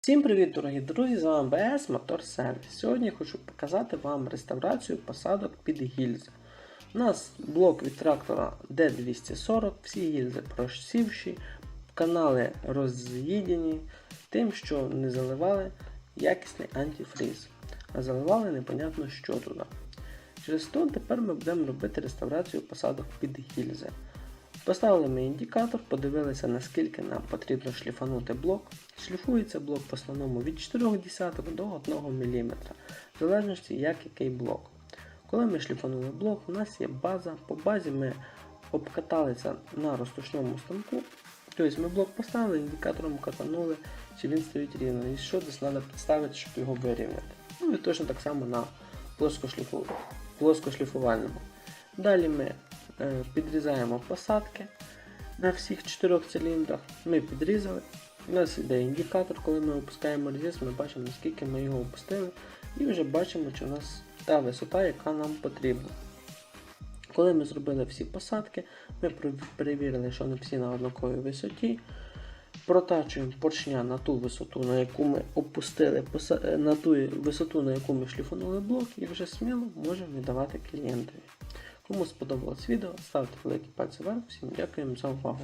Всім привіт, дорогі друзі! З вами БС Мотор Сервіс. Сьогодні я хочу показати вам реставрацію посадок під гільзи. У нас блок від трактора D240, всі гільзи просівші, канали роз'їдені тим, що не заливали якісний антифріз, а заливали непонятно що туди. Через то тепер ми будемо робити реставрацію посадок під гільзи. Поставили ми індикатор, подивилися наскільки нам потрібно шліфанути блок. Шліфується блок в основному від 0,4 до 1 мм, в залежності як який блок. Коли ми шліфанули блок, у нас є база. По базі ми обкаталися на розтушному станку. Тобто ми блок поставили, індикатором катанули, чи він стоїть рівно. І що десь треба підставити, щоб його вирівняти. Ну і точно так само на плоскошліфу... плоскошліфувальному. Далі ми підрізаємо посадки на всіх чотирьох циліндрах. Ми підрізали. У нас йде індикатор, коли ми опускаємо різець, ми бачимо, наскільки ми його опустили, і вже бачимо, чи у нас та висота, яка нам потрібна. Коли ми зробили всі посадки, ми перевірили, що вони всі на однаковій висоті. Протачуємо поршня на ту висоту, на яку ми опустили, е, на ту висоту, на яку ми шліфанули блок, і вже сміло можемо віддавати клієнтові. Кому сподобалось відео, ставте великий пальці вверх. Всім дякуємо за увагу.